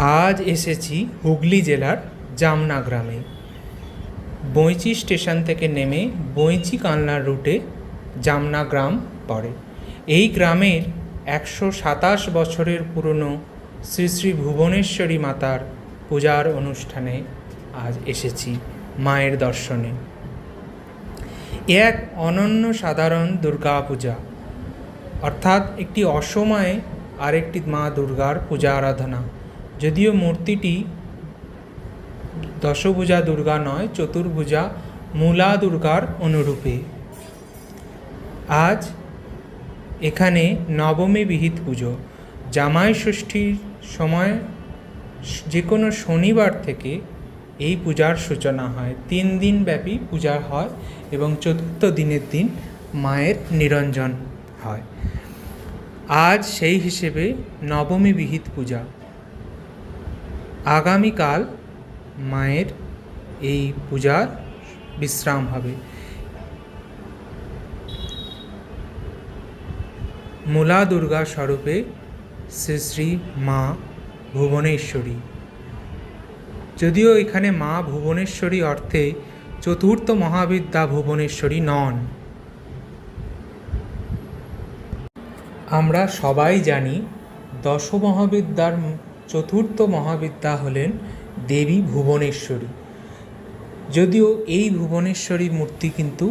আজ এসেছি হুগলি জেলার জামনা গ্রামে। বইচি স্টেশন থেকে নেমে বইচি কালনার রুটে জামনা গ্রাম পড়ে। এই গ্রামের একশো সাতাশ বছরের পুরনো শ্রী শ্রী ভুবনেশ্বরী মাতার পূজার অনুষ্ঠানে আজ এসেছি মায়ের দর্শনে। এ এক অনন্য সাধারণ দুর্গা পূজা অর্থাৎ একটি অসময়ে আরেকটি মা দুর্গার পূজা আরাধনা। যদিও মূর্তিটি দশভুজা দুর্গা নয়, চতুর্ভুজা মূলা দুর্গার অনুরূপে। আজ এখানে নবমী বিহিত পুজো। জামাই ষষ্ঠীর সময় যে কোনো শনিবার থেকে এই পূজার সূচনা হয়। তিন দিন ব্যাপী পূজা হয় এবং চতুর্থ দিনের দিন মায়ের নিরঞ্জন হয়। আজ সেই হিসেবে নবমী বিহিত পূজা। আগামীকাল মায়ের এই পূজার বিশ্রাম হবে। মূলা দুর্গা স্বরূপে শ্রী শ্রী মা ভুবনেশ্বরী। যদিও এখানে মা ভুবনেশ্বরী অর্থে চতুর্থ মহাবিদ্যা ভুবনেশ্বরী নন। আমরা সবাই জানি দশ মহাবিদ্যার চতুর্থ মহাবিদ্যা হলেন দেবী ভুবনেশ্বরী। যদিও এই ভুবনেশ্বরী মূর্তি কিন্তু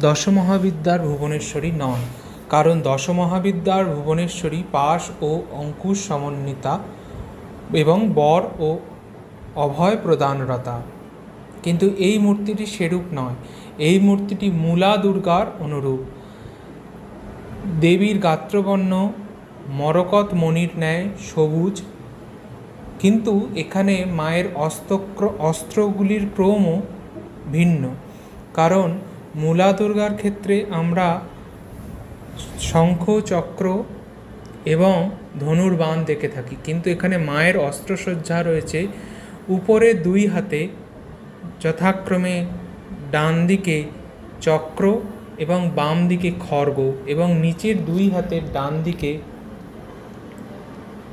দশমহাবিদ্যার ভুবনেশ্বরী নয়, কারণ দশমহাবিদ্যার ভুবনেশ্বরী পাশ ও অঙ্কুশ সমন্বিতা এবং বর ও অভয় প্রদানরতা। কিন্তু এই মূর্তিটি সেরূপ নয়, এই মূর্তিটি মূলা দুর্গার অনুরূপ। দেবীর গাত্রবর্ণ মরকত মণির ন্যায় সবুজ, কিন্তু এখানে মায়ের অস্ত্রক্র অস্ত্রগুলির ক্রমও ভিন্ন। কারণ মূলা দুর্গার ক্ষেত্রে আমরা শঙ্খ চক্র এবং ধনুর বাণ দেখে থাকি, কিন্তু এখানে মায়ের অস্ত্রসজ্জা রয়েছে। উপরে দুই হাতে যথাক্রমে ডান দিকে চক্র এবং বাম দিকে খর্গ এবং নিচের দুই হাতের ডান দিকে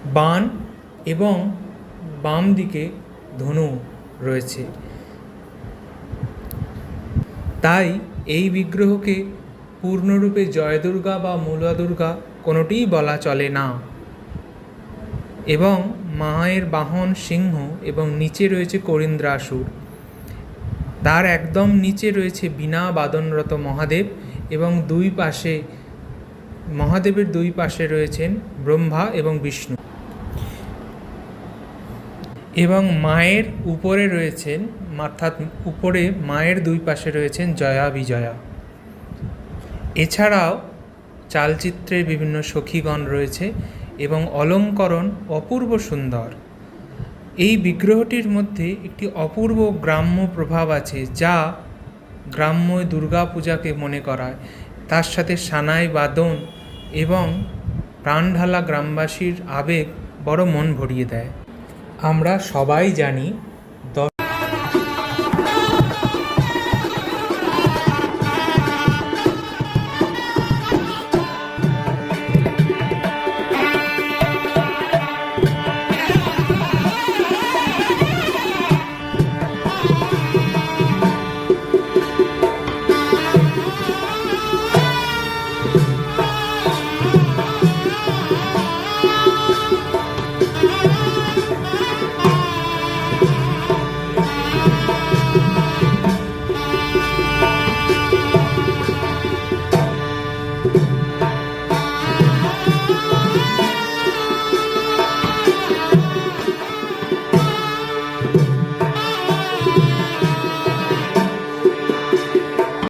বাণ এবং বাম দিকে ধনু রয়েছে। তাই এই বিগ্রহকে পূর্ণরূপে জয় দুর্গা বা মূলা দুর্গা কোনোটিই বলা চলে না। এবং মায়ের বাহন সিংহ এবং নিচে রয়েছে করিন্দ্রাসুর। তার একদম নিচে রয়েছে বিনা বাদনরত মহাদেব এবং দুই পাশে, মহাদেবের দুই পাশে রয়েছেন ব্রহ্মা এবং বিষ্ণু। এবং মায়ের উপরে রয়েছেন, অর্থাৎ উপরে মায়ের দুই পাশে রয়েছেন জয়া বিজয়া। এছাড়াও চালচিত্রের বিভিন্ন সখীগণ রয়েছে এবং অলঙ্করণ অপূর্ব সুন্দর। এই বিগ্রহটির মধ্যে একটি অপূর্ব গ্রাম্য প্রভাব আছে যা গ্রাম্য দুর্গাপূজাকে মনে করায়। তার সাথে সানাই বাদন এবং প্রাণঢালা গ্রামবাসীর আবেগ বড় মন ভরিয়ে দেয়। আমরা সবাই জানি